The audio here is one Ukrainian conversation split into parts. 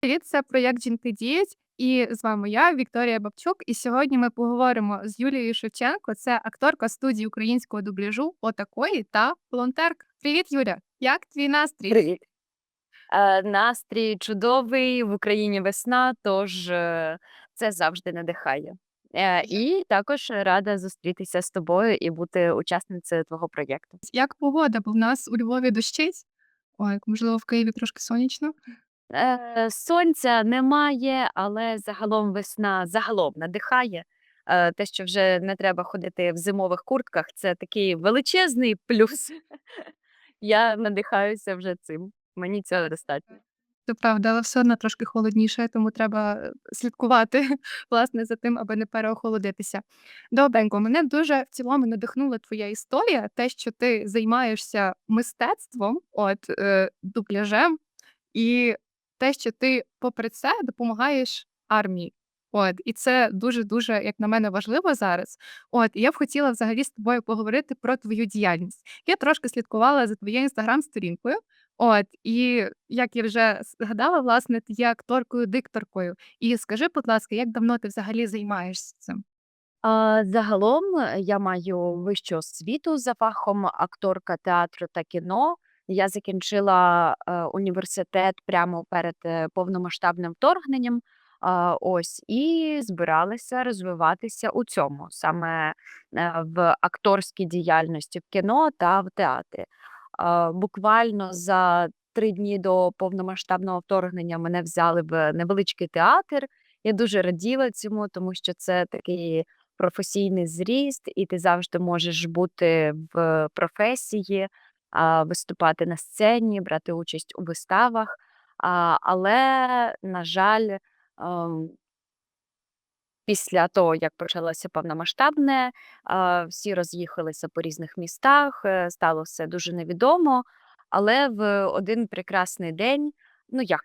Привіт, це проєкт Жінки діють, і з вами я, Вікторія Бабчук. І сьогодні ми поговоримо з Юлією Шевченко. Це акторка студії українського дубляжу «Отакої» та волонтерка. Привіт, Юля! Як твій настрій? Привіт. Е, настрій чудовий, в Україні весна, тож е, це завжди надихає. Е, і також рада зустрітися з тобою і бути учасницею твого проєкту. Як погода? Бо в нас у Львові дощить. Ой, можливо, в Києві трошки сонячно. Е, сонця немає, але загалом весна загалом надихає. Е, те, що вже не треба ходити в зимових куртках, це такий величезний плюс. Я надихаюся вже цим. Мені цього достатньо. Це правда, але все одно трошки холодніше, тому треба е, слідкувати власне за тим, аби не переохолодитися. Добренько, мене дуже в цілому надихнула твоя історія, те, що ти займаєшся мистецтвом, от е, дубляжем, і те, що ти, попри це, допомагаєш армії. От, і це дуже-дуже, як на мене, важливо зараз. От, і я б хотіла взагалі з тобою поговорити про твою діяльність. Я трошки слідкувала за твоєю інстаграм-сторінкою. От, і як я вже згадала, власне, ти є акторкою-дикторкою. І скажи, будь ласка, як давно ти взагалі займаєшся цим? А, загалом е, я маю вищу освіту за фахом акторка театру та кіно. Я закінчила е, університет прямо перед е, повномасштабним вторгненням. А, ось і збиралася розвиватися у цьому, саме е, в акторській діяльності в кіно та в театрі. А, буквально за три дні до повномасштабного вторгнення мене взяли в невеличкий театр. Я дуже раділа цьому, тому що це такий професійний зріст, і ти завжди можеш бути в професії, виступати на сцені, брати участь у виставах. Але, на жаль, ем, після того, як почалося повномасштабне, всі роз'їхалися по різних містах, е, стало все дуже невідомо. Але в один прекрасний день, ну як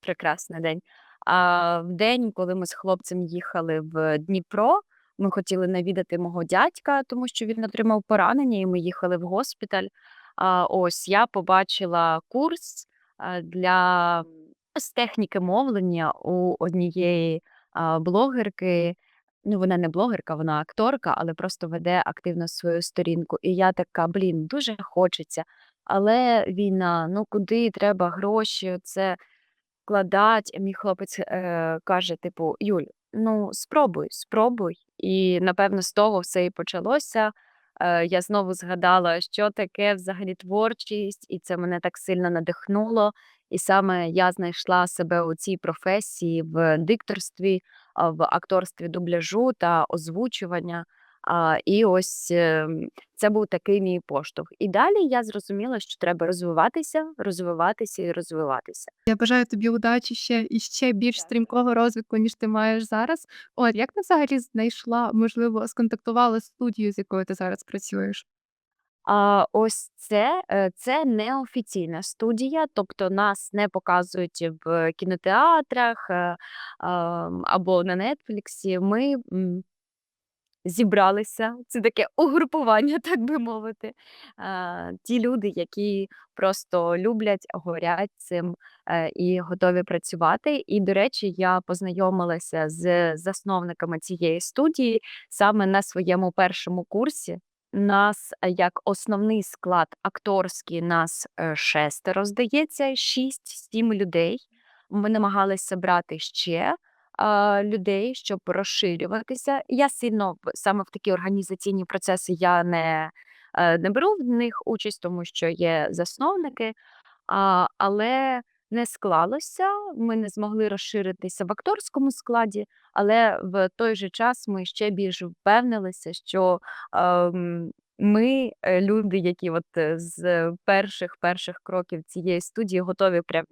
прекрасний день, в день, коли ми з хлопцем їхали в Дніпро, ми хотіли навідати мого дядька, тому що він отримав поранення, і ми їхали в госпіталь. Ось я побачила курс для з техніки мовлення у однієї блогерки. Ну, вона не блогерка, вона акторка, але просто веде активно свою сторінку. І я така, блін, дуже хочеться. Але війна, ну куди треба гроші? Це вкладать. Мій хлопець е, каже: типу, Юль, ну спробуй, спробуй. І напевно з того все і почалося. Е, я знову згадала, що таке взагалі творчість, і це мене так сильно надихнуло. І саме я знайшла себе у цій професії в дикторстві, в акторстві дубляжу та озвучування. А, і ось ем, це був такий мій поштовх. І далі я зрозуміла, що треба розвиватися, розвиватися і розвиватися. Я бажаю тобі удачі ще і ще більш Дякую. стрімкого розвитку, ніж ти маєш зараз. От як ти взагалі знайшла, можливо, сконтактувала студію, з якою ти зараз працюєш? А, ось це, е, це неофіційна студія, тобто нас не показують в кінотеатрах е, або на Нетфліксі. Ми зібралися. Це таке угрупування, так би мовити. Ті люди, які просто люблять, горять цим е, і готові працювати. І, до речі, я познайомилася з засновниками цієї студії саме на своєму першому курсі. Нас е, як основний склад акторський, нас е, шестеро, здається, шість-сім людей. Ми намагалися брати ще а, людей, щоб розширюватися. Я сильно в саме в такі організаційні процеси я не, е, не беру в них участь, тому що є засновники, а, але не склалося. Ми не змогли розширитися в акторському складі, але в той же час ми ще більше впевнилися, що ем, ми, е, люди, які от е, з перших перших кроків цієї студії готові прям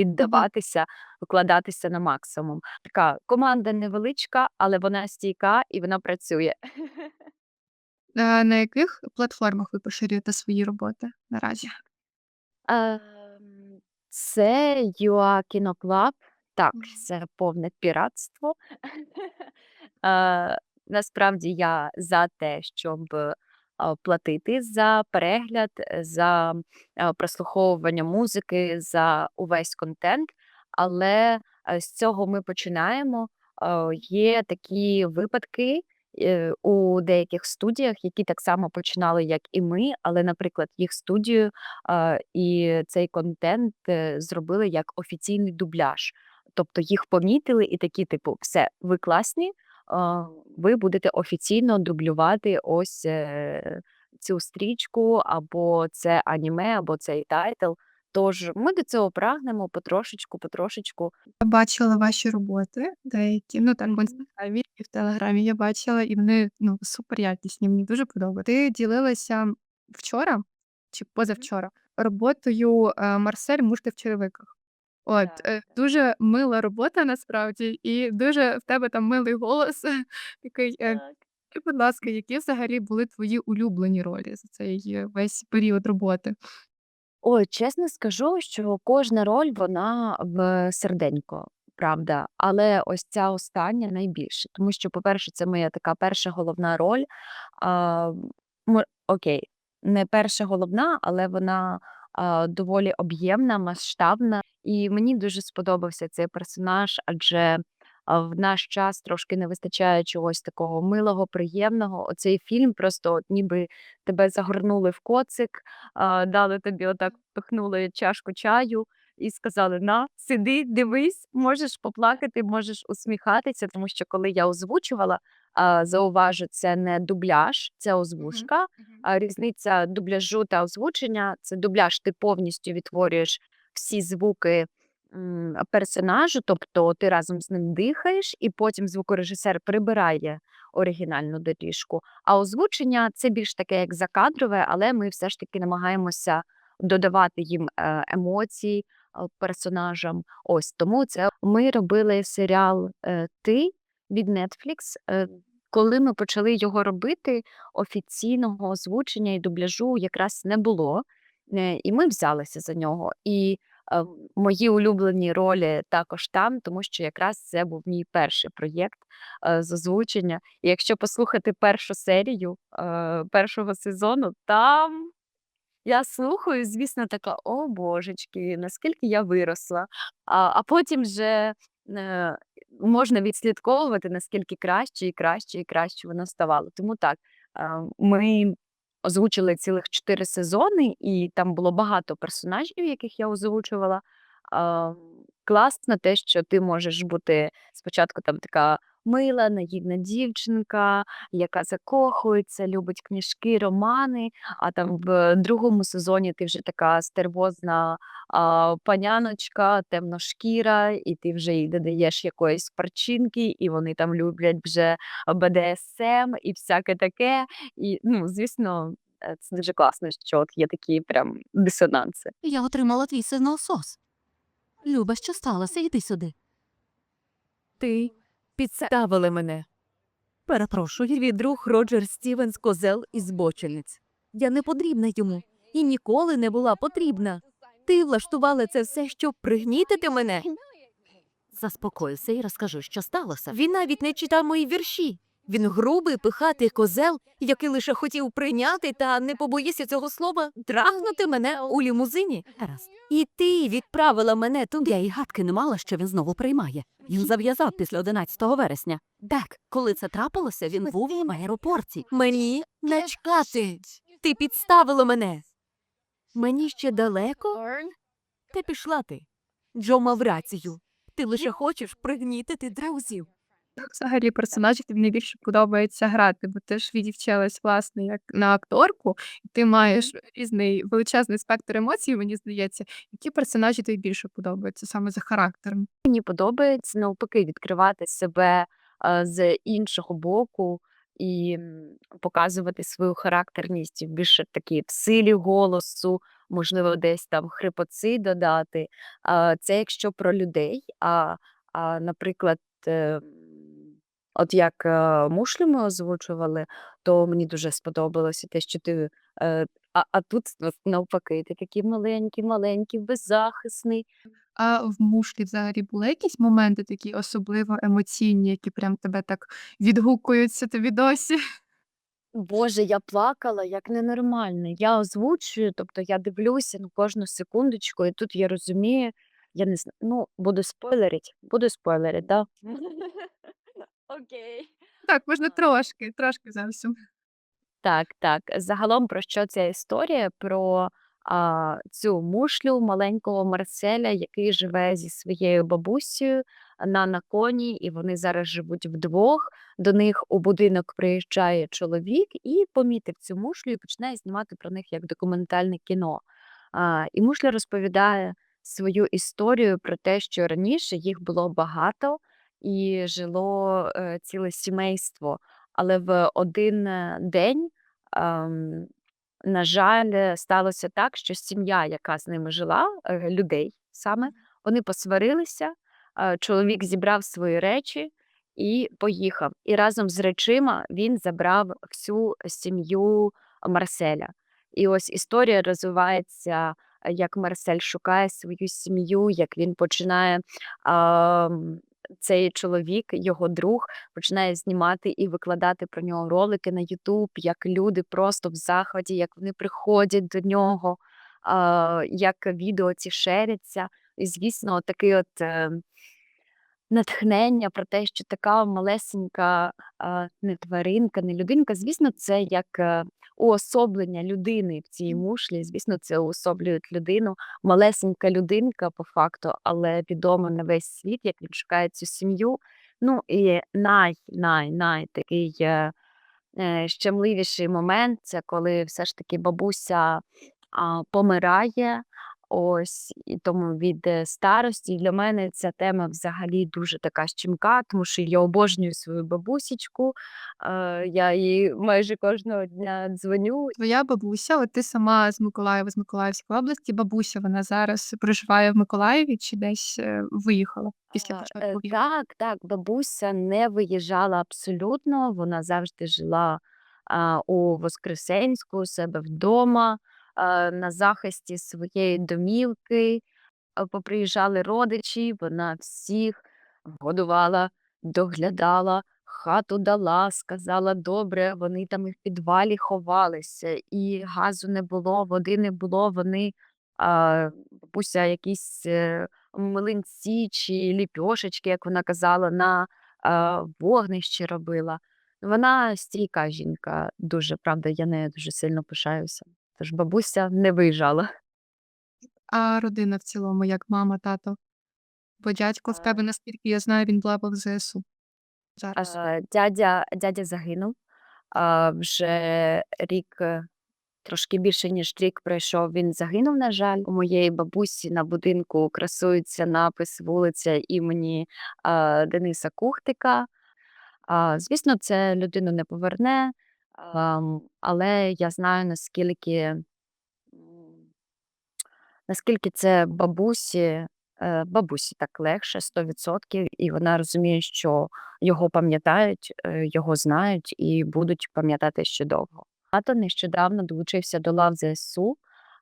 віддаватися, викладатися на максимум. Така команда невеличка, але вона стійка і вона працює. Е, на яких платформах ви поширюєте свої роботи наразі? Ем, це ЮА Кіноклаб. Так, це повне піратство. Е, насправді я за те, щоб платити за перегляд, е, за прослуховування музики, за увесь контент. Але Е, з цього ми починаємо. Е, є такі випадки, у деяких студіях, які так само починали, як і ми, але, наприклад, їх студію, і цей контент, зробили як офіційний дубляж. Тобто їх помітили і такі, типу: "Все, ви класні, ви будете офіційно дублювати ось, е, цю стрічку, або це аніме, або цей тайтл". Тож ми до цього прагнемо потрошечку, потрошечку. Я бачила ваші роботи деякі, ну, так в інстаграмі і в телеграмі я бачила, і вони, ну, супер якісні, мені дуже подобаються. Ти ділилася вчора чи позавчора роботою, е, "Марсель мушки в черевиках". От, Так, е, так. дуже мила робота насправді, і дуже в тебе там милий голос такий. Е, Так. скажи, будь ласка, які взагалі були твої улюблені ролі за цей е, весь період роботи? Ой, чесно скажу, що кожна роль вона в серденько, правда. Але ось ця остання найбільше. Тому що, по-перше, це моя така перша головна роль. А, окей, не перша головна, але вона, доволі об'ємна, масштабна. І мені дуже сподобався цей персонаж, адже, в наш час трошки не вистачає чогось такого милого, приємного. Оцей фільм просто от ніби тебе загорнули в коцик, дали тобі отак, пихнули чашку чаю і сказали: "На, сиди, дивись, можеш поплакати, можеш усміхатися". Тому що коли я озвучувала, зауважу, це не дубляж, це озвучка. А різниця дубляжу та озвучення- це дубляж, ти повністю відтворюєш всі звуки, персонажу, тобто ти разом з ним дихаєш, і потім звукорежисер прибирає оригінальну доріжку. А озвучення- це більш таке як закадрове, але ми все ж таки намагаємося додавати їм, е, емоцій, персонажам. Ось тому це ми робили серіал, е, "Ти" від Netflix. Коли ми почали його робити, офіційного озвучення і дубляжу якраз не було, е, і ми взялися за нього. І, е, мої улюблені ролі також там, тому що якраз це був мій перший проєкт, е, з озвучення. І якщо послухати першу серію, е, першого сезону, там я слухаю, звісно, така: "О божечки, наскільки я виросла". А, а потім вже, е, можна відслідковувати, наскільки краще і краще і краще воно ставало. Тому так, ми озвучили цілих чотири сезони, і там було багато персонажів, яких я озвучувала. Класно те, що ти можеш бути спочатку там така мила, наївна дівчинка, яка закохується, любить книжки, романи, а там в другому сезоні ти вже така стервозна, а, паняночка, темношкіра, і ти вже їй додаєш якоїсь перчинки, і вони там люблять вже БДСМ і всяке таке. І, ну, звісно, е, це дуже класно, що от є такі прям дисонанси. Я отримала твій сигнал-сос. Люба, що сталося? Іди сюди. Ти підставили мене. Перепрошую. Твій друг Роджер Стівенс козел і збочинець. Я не потрібна йому. І ніколи не була потрібна. Ти влаштувала це все, щоб пригнітити мене. Заспокойся і розкажи, що сталося. Він навіть не читав мої вірші. Він грубий, пихатий козел, який лише хотів прийняти та не побоїся цього слова трахнути мене у лімузині. Гаразд. І ти відправила мене туди. Я й гадки не мала, що він знову приймає. Він зав'язав після 11 вересня. Так, коли це трапилося, він був в аеропорті. Мені не чекати. Ти підставила мене. Мені ще далеко? Та пішла ти. Джо мав рацію. Ти лише хочеш пригнітити друзів. Взагалі персонажів тобі найбільше подобається грати, бо ти ж відівчилась, власне, як на акторку, і ти маєш різний величезний спектр емоцій, мені здається. Які персонажі тобі більше подобаються саме за характером? Мені подобається навпаки відкривати себе, е, з іншого боку і, м, показувати свою характерність більше такій в силі голосу, можливо, десь там хрипотці додати. Це якщо про людей. А, а, наприклад, ем, от як, е, мушлю ми озвучували, то мені дуже сподобалося те, що ти, е, а, а тут от навпаки, ти такий маленький, маленький, беззахисний. А в "Мушлі" взагалі були якісь моменти такі особливо емоційні, які прям тебе так відгукуються тобі досі? Боже, я плакала як ненормальна. Я озвучую, тобто я дивлюся, ну, кожну секундочку, і тут я розумію, Я не знаю, ну, буду спойлерить, буду спойлерить, да? Окей. Так, можна трошки, трошки зовсім. Так, так. Загалом про що ця історія? Про а, цю мушлю маленького Марселя, який живе зі своєю бабусею на наконі, і вони зараз живуть вдвох. До них у будинок приїжджає чоловік і помітив цю мушлю і починає знімати про них як документальне кіно. А, і мушля розповідає свою історію про те, що раніше їх було багато і жило е, ціле сімейство. Але в один е, день, ем, на жаль, е, сталося так, що сім'я, яка з ними жила, е, людей саме, вони посварилися. е, Чоловік зібрав свої речі і поїхав. І разом з речима він забрав всю сім'ю Марселя. І ось історія розвивається, е, як Марсель шукає свою сім'ю, як він починає. ам, Цей чоловік, його друг, починає знімати і викладати про нього ролики на Ютуб, як люди просто в захваті, як вони приходять до нього, як відео ці шеряться. І, звісно, такий от е, натхнення про те, що така малесенька а, не тваринка, не людинка. Звісно, це як е, уособлення людини в цій мушлі. Звісно, це уособлюють людину. Малесенька людинка по факту, але відома на весь світ, як він шукає цю сім'ю. Ну і най, най, най такий е, е, щемливіший момент це коли все ж таки бабуся а, помирає. Ось і тому від е, старості. І для мене ця тема взагалі дуже така щемка, тому що я обожнюю свою бабусічку. Е, я їй майже кожного дня дзвоню. Твоя бабуся, от ти сама з Миколаєва, з Миколаївської області. Бабуся, вона зараз проживає в Миколаєві чи десь е, виїхала після Е, початку е, війни? Так, так, бабуся не виїжджала абсолютно. Вона завжди жила а, у Воскресенську, у себе вдома, на захисті своєї домівки. Поприїжджали родичі, вона всіх годувала, доглядала, хату дала, сказала добре, вони там і в підвалі ховалися, і газу не було, води не було. Вони а, бабуся якісь. е, млинці чи ліпьошечки, як вона казала, на а, вогнищі робила. Вона стійка жінка, дуже правда, я нею дуже сильно пишаюся. Тож бабуся не виїжджала. А родина в цілому, як мама, тато? Бо дядько в тебе, наскільки я знаю, він в лавах ЗСУ зараз. А, дядя, дядя загинув. А, вже рік, е, трошки більше, ніж рік пройшов, він загинув, на жаль. У моєї бабусі на будинку красується напис вулиця імені а, Дениса Кухтика. А, звісно, це людину не поверне, але я знаю, наскільки, наскільки це бабусі, е, бабусі так легше, 100%, і вона розуміє, що його пам'ятають, е, його знають і будуть пам'ятати ще довго. Тато нещодавно долучився до лав ЗСУ,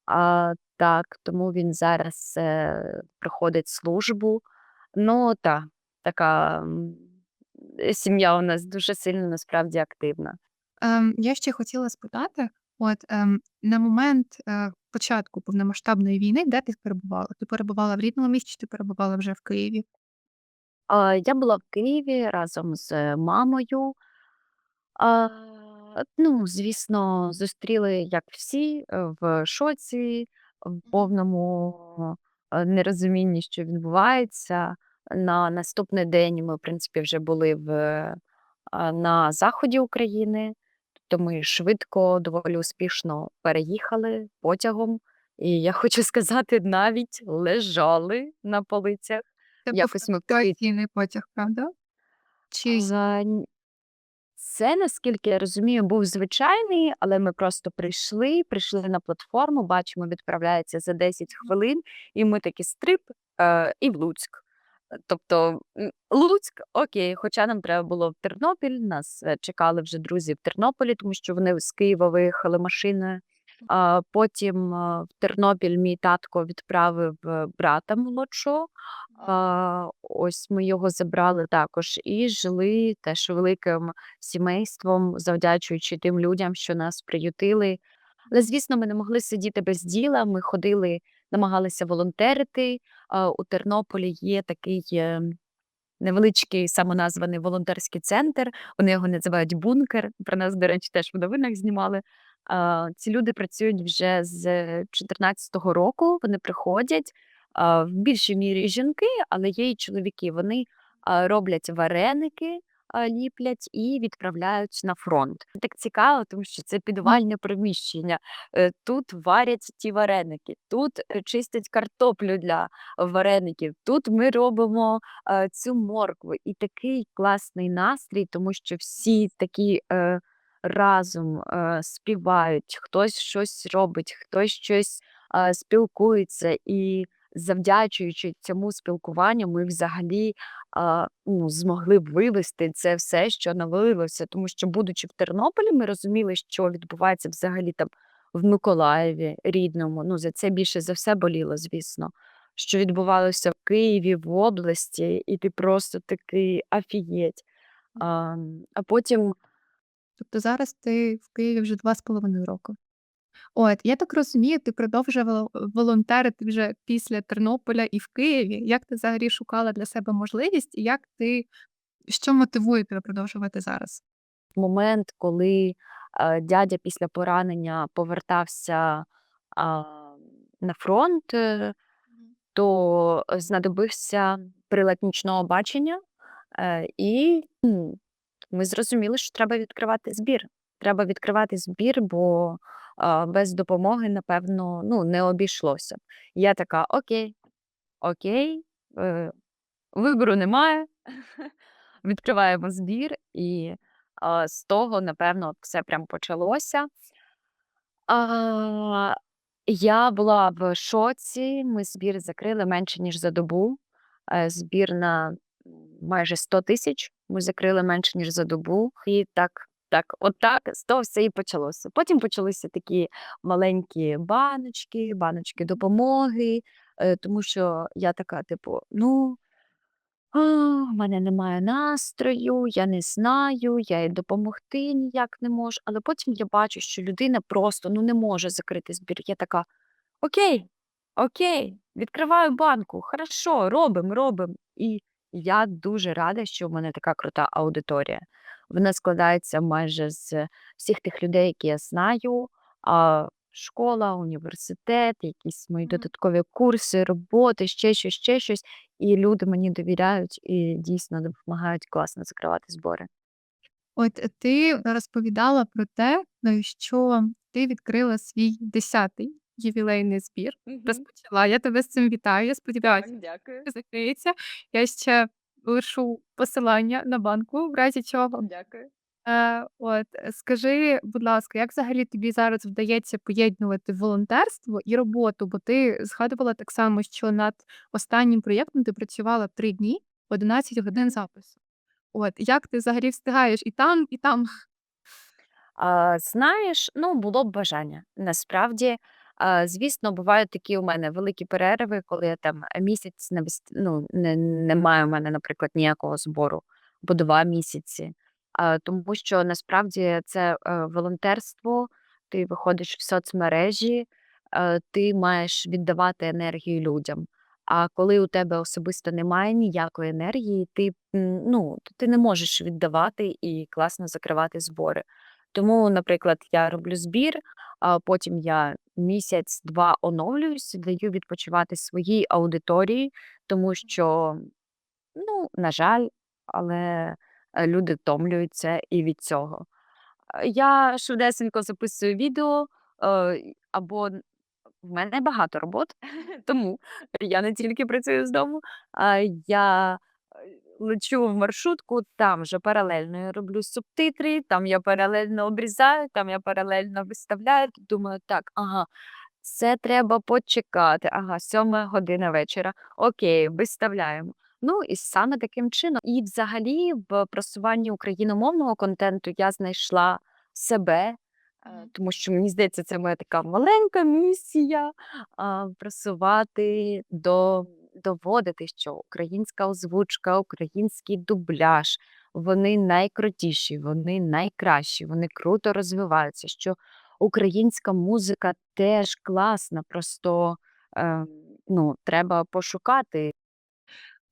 а, так, тому він зараз е, проходить службу. Ну, так, така сім'я у нас дуже сильно насправді активна. Ем, я ще хотіла спитати: от ем, на момент е, початку повномасштабної війни, де ти перебувала? Ти перебувала в рідному місті, чи ти перебувала вже в Києві? А, я була в Києві разом з мамою. А, ну, звісно, зустріли, як всі, е, в шоці, в повному е, нерозумінні, що відбувається. На наступний день ми, в принципі, вже були в, а, на заході України, тобто ми швидко, доволі успішно переїхали потягом. І я хочу сказати, навіть лежали на полицях. Це був Якось ми евакуаційний потяг, правда? Чи з- А, Це, наскільки я розумію, був звичайний, але ми просто прийшли, прийшли на платформу, бачимо, відправляється за 10 хвилин, і ми такі стрип е, і в Луцьк. Тобто Луцьк, окей, хоча нам треба було в Тернопіль, нас е, чекали вже друзі в Тернополі, тому що вони з Києва виїхали машиною. А потім е, в Тернопіль мій татко відправив е, брата молодшого. А, ось ми його забрали також і жили теж великим сімейством, завдячуючи тим людям, що нас приютили. Але, звісно, ми не могли сидіти без діла. Ми ходили намагалися волонтерити. У Тернополі є такий е, невеличкий самоназваний волонтерський центр. Вони його називають бункер. Про нас, до речі, теж в новинах знімали. Ці люди працюють вже з 2014 року. Вони приходять в більшій мірі жінки, але є і чоловіки. Вони роблять вареники, ліплять і відправляють на фронт. Так цікаво, тому що це підвальне приміщення. Е, Тут варять ті вареники, тут е, чистять картоплю для вареників. Тут ми робимо е, цю моркву. І такий класний настрій, тому що всі такі разом е, співають, хтось щось робить, хтось щось е, спілкується. І завдячуючи цьому спілкуванню, ми взагалі а, ну, змогли вивести це все, що навалилося. Тому що, будучи в Тернополі, ми розуміли, що відбувається взагалі там в Миколаєві рідному. Ну, за це більше за все боліло, звісно. Що відбувалося в Києві, в області, і ти просто такий афієть. А, а потім Тобто зараз ти в Києві вже 2,5 року. От, я так розумію, ти продовжувала волонтерити вже після Тернополя і в Києві. Як ти взагалі шукала для себе можливість, і як ти що мотивує тебе продовжувати зараз? момент, коли е, дядя після поранення повертався а, на фронт, е, то знадобився прилад нічного бачення, е, і м, ми зрозуміли, що треба відкривати збір. Треба відкривати збір, бо без допомоги, напевно, ну, не обійшлося. Я така: окей, окей, е, вибору немає. Відкриваємо збір, і з того, напевно, все прям почалося. Я була в шоці. Ми збір закрили менше, ніж за добу. Е, Збір на майже 100 тисяч. Ми закрили менше, ніж за добу. І так, так, отак, з того все і почалося. Потім почалися такі маленькі баночки, баночки допомоги, е, тому що я така, типу, ну. А, в мене немає настрою, я не знаю, я їй допомогти ніяк не можу. Але потім я бачу, що людина просто ну, не може закрити збір. Я така: Окей, окей, відкриваю банку, хорошо, робимо, робимо. І я дуже рада, що в мене така крута аудиторія. Вона складається майже з всіх тих людей, які я знаю. А, школа, університет, якісь мої додаткові курси, роботи, ще щось, ще щось. І люди мені довіряють і дійсно допомагають класно закривати збори. От е, ти розповідала про те, е, що ти відкрила свій 10-й ювілейний збір. Розпочала. Я тебе з цим вітаю. Я сподіваюся, дякую. закриється. Я ще лишу посилання на банку, в разі чого. Дякую. Е, от, е, скажи, будь ласка, як взагалі тобі зараз вдається поєднувати волонтерство і роботу? Бо ти згадувала так само, що над останнім проєктом ти працювала 3 дні, 11 годин запису. От, як ти взагалі встигаєш і там, і там? А, знаєш, ну, було б бажання. Насправді, звісно, бувають такі у мене великі перерви, коли я там місяць не, вис- ну, не, немає у мене, наприклад, ніякого збору, або два місяці. Тому що насправді це е, волонтерство, ти виходиш в соцмережі, е, ти маєш віддавати енергію людям. А коли у тебе особисто немає ніякої енергії, ти, ну, ти не можеш віддавати і класно закривати збори. Тому, наприклад, я роблю збір, а потім я місяць-два оновлююсь, даю відпочивати своїй аудиторії, тому що, ну, на жаль, але е, люди втомлюються і від цього. Е, Я швидесенько записую відео, е, або в мене багато робот, тому я не тільки працюю з дому, а я лечу в маршрутку, там же паралельно я роблю субтитри, там я паралельно обрізаю, там я паралельно виставляю. Думаю, так, ага, це треба почекати. Ага, сьома година вечора. Окей, виставляємо. Ну і саме таким чином. І взагалі в просуванні україномовного контенту я знайшла себе. Е, Тому що мені здається, це моя така маленька місія а, просувати, до, доводити, що українська озвучка, український дубляж, вони найкрутіші, вони найкращі, вони круто розвиваються. Що українська музика теж класна, просто е, ну, треба пошукати.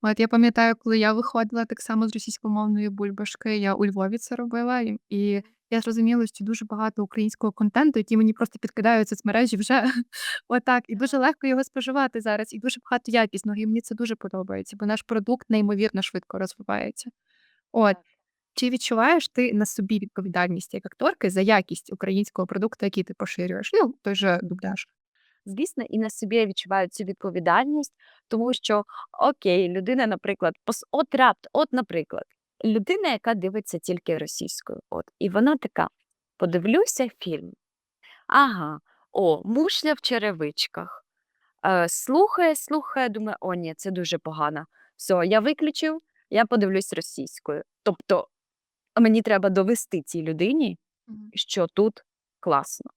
От я пам'ятаю, коли я виходила так само з російськомовної бульбашки, я у Львові це робила, і я зрозуміла, що дуже багато українського контенту, який мені просто підкидають соцмережі вже отак. І дуже легко його споживати зараз, і дуже багато якісного. І мені це дуже подобається, бо наш продукт неймовірно швидко розвивається. От. Чи відчуваєш ти на собі відповідальність як акторки за якість українського продукту, який ти поширюєш? Ну, той же дубляж. Звісно, і на собі я відчуваю цю відповідальність, тому що окей, людина, наприклад, пос... от рапт, от, наприклад, людина, яка дивиться тільки російською, от, і вона така: подивлюся фільм. Ага, о, мушля в черевичках. Е, слухає, слухає, думає, о, ні, це дуже погано. Все, я виключив, я подивлюсь російською. Тобто мені треба довести цій людині, що тут класно,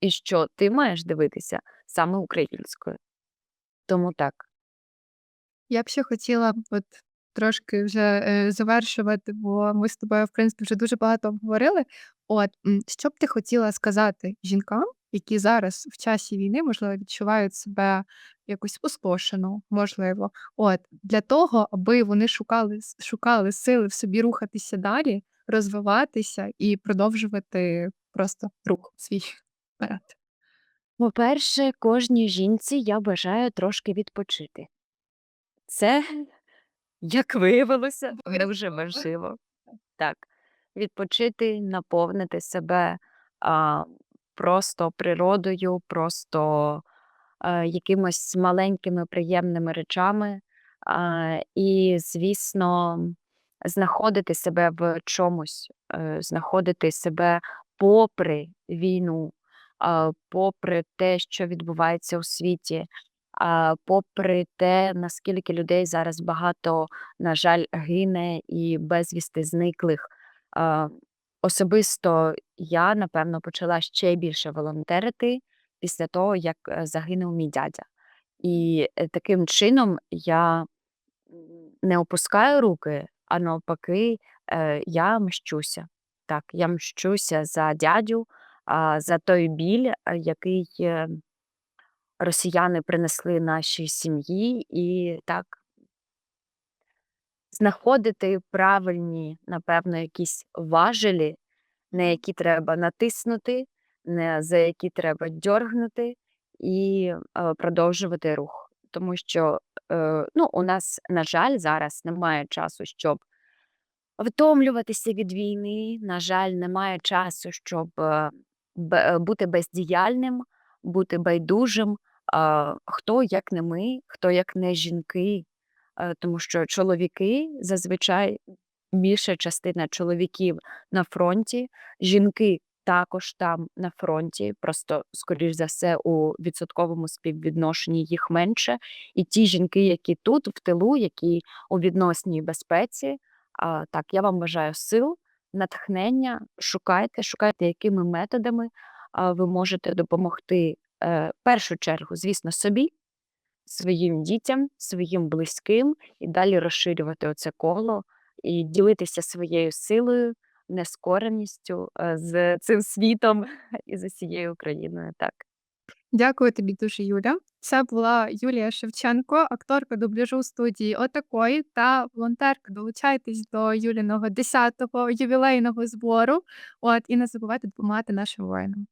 і що ти маєш дивитися саме українською. Тому так. Я б ще хотіла от трошки вже е, завершувати, бо ми з тобою, в принципі, вже дуже багато обговорили. От що б ти хотіла сказати жінкам, які зараз в часі війни, можливо, відчувають себе якось спустошено, можливо, от для того, аби вони шукали шукали сили в собі рухатися далі, розвиватися і продовжувати просто рух свій вперед. По-перше, кожній жінці я бажаю трошки відпочити. Це, як виявилося, дуже важливо. Так, відпочити, наповнити себе а, просто природою, просто а, якимось маленькими приємними речами. А, і, звісно, знаходити себе в чомусь, е, знаходити себе попри війну, а, попри те, що відбувається у світі, а, попри те, наскільки людей зараз багато, на жаль, гине і безвісти зниклих. А, Особисто я, напевно, почала ще більше волонтерити після того, як е, загинув мій дядя. І е, таким чином я не опускаю руки, а навпаки, е, я мщуся. Так, я мщуся за дядю, за той біль, який росіяни принесли нашій сім'ї, і так знаходити правильні, напевно, якісь важелі, на які треба натиснути, на за які треба дьоргнути, і е, продовжувати рух. Тому що е, ну, у нас, на жаль, зараз немає часу, щоб втомлюватися від війни. На жаль, немає часу, щоб е, бути бездіяльним, бути байдужим. А, хто як не ми, хто як не жінки, Е, тому що чоловіки зазвичай більша частина чоловіків на фронті, жінки також там на фронті, просто, скоріш за все, у відсотковому співвідношенні їх менше. І ті жінки, які тут, в тилу, які у відносній безпеці, а, так, я вам бажаю сил, натхнення, шукайте, шукайте, якими методами а, ви можете допомогти в першу чергу, звісно, собі, своїм дітям, своїм близьким, і далі розширювати оце коло і ділитися своєю силою, нескореністю е, з цим світом і з усією Україною. Так. Дякую тобі дуже, Юля. Це була Юлія Шевченко, акторка дубляжу студії Отакої та волонтерка. Долучайтесь до Юліного 10-го ювілейного збору. От і не забувайте допомагати нашим воїнам.